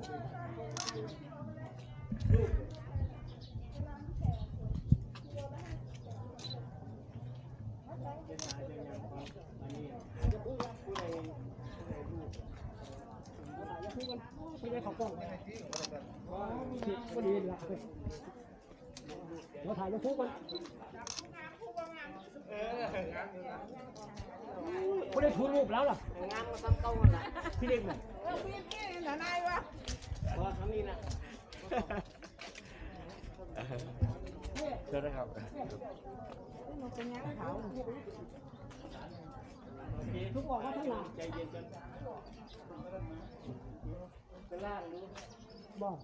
ไม่ได้เขากล้องก็ดีละเราถ่ายจะพูดกันไม่ได้ทุนรูปแล้วล่ะงามมาซ้ำเก่าหมดละพี่เล็กเนี่ยเออพี่พี่หนานายวะ เพราะครั้งนี้นะเชิญนะครับมันเป็นงานเขาทุกบอกว่าทั้งหลังใจเย็นกันไปล่างดูบอก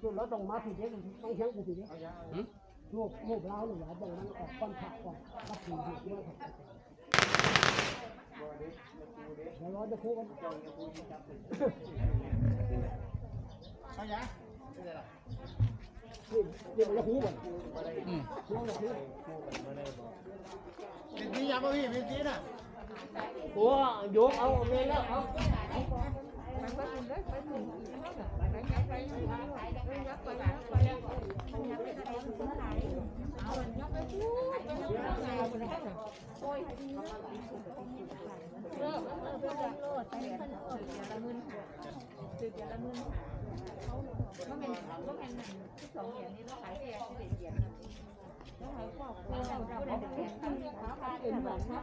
ส่วนเราต้องมาผิดเด็กต้องเชียงกูผิดเด็กรูปรูปเราหรือว่าบอกมันออกก้อนผักก่อนรับผิดผิดด้วยครับเดี๋ยวเราจะพูดกันเขายะนี่เดี๋ยวเราจะพูดกัน เราจะพูดเป็นที่ยังไม่พี่เป็นที่น่ะโอ้ยกเอาเมนแล้วเอามัน ก็เป็นได้ไปถึงไปไปไปไปไปยักไปยักไปยักไปยักไปยักไปเอายักไปพูดไปยักไปเอาไปได้โอ้ยเออเออเพื่อนโลดไปเพื่อนโลดอย่าละมึนค่ะคืออย่าละมึนค่ะเขาก็เป็นก็เป็นสองเหรียญนี่เราขายแค่สิบเหรียญแล้วขายปอกเราเราเราเป็นเหรียญตั้งขาขาเอ็นเหมือนนะ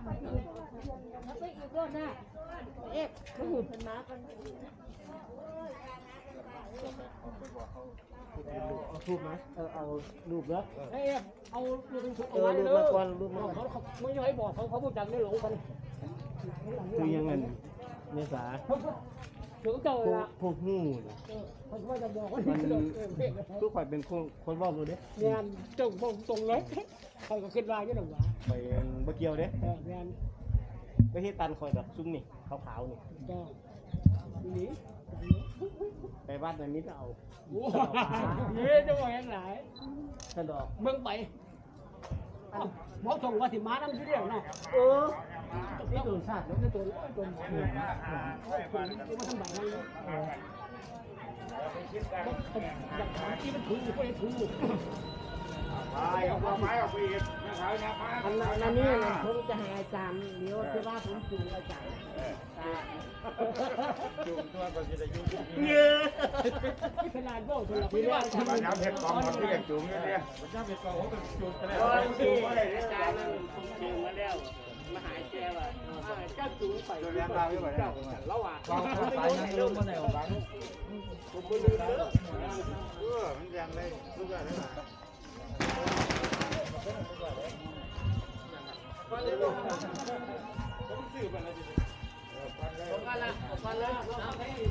แล้วไปอีกรอบหน้าเอ๊ะก็หุ่นเป็นม้ากันเอารูปไหมเออเอารูปแล้วเอ้ยเอารูปเป็นชุดเออรูปมาก่อนรูปมาเขาเขาไม่ย้อยบอกเขาเขาพูดจังได้หลงกันคือยังไงเมษา เขาเดี๋ยวเจ้าพวกละพวกหูน่ะเขาว่าจะบอกว่ามันเออเพ่งทุกข่อยเป็นคนคนรอบรู้เด้งานเจ้าบอกตรงเลยเขาก็คิดว่าอย่างนั้นหรอไปบ่เกี่ยวเด้เอองานก็ที่ตันคอยแบบซุ้มนี่ขาวๆนี่ก็หนีไปวัดในมิตรเอาโอ้ยเฮ้ยจะบอกยังไงสะดอกเมืองไปหมอส่งว่าสิมานั่งที่เดียวเนาะเออ นี่ตัวชาติในตัวตัวหมอเนี่ยว่าทำแบบนั้นเลยอากถามที่มันถูกไม่ถูกอันนั้นนี่นะผมจะให้อาจารย์เดี๋ยวที่ว่าผมจูงอาจารย์จุ่มตัวก็สิได้อยู่ที่เงนี่ื้อขนาดบอกตัวละพี่ว่าบ้านน้ำเพชรกองมันเรียกจุ่มเนี่ยบ้านน้ำเพชรกองผมเป็นจุ่มไปแล้วตอนจูอะไรอาจารย์นั่นผมเจอมาแล้ว มาหาแกว่าเจ้าจูไปตัวเลี้ยงเราอยู่บ่ได้เจ้าแล้วอะกองคนตางลืมมาไหนของบ้านผมไม่ลืมเลยเออมันยังได้ทุกอย่างเลยนะผมกันละผมกันลยเอาไปมั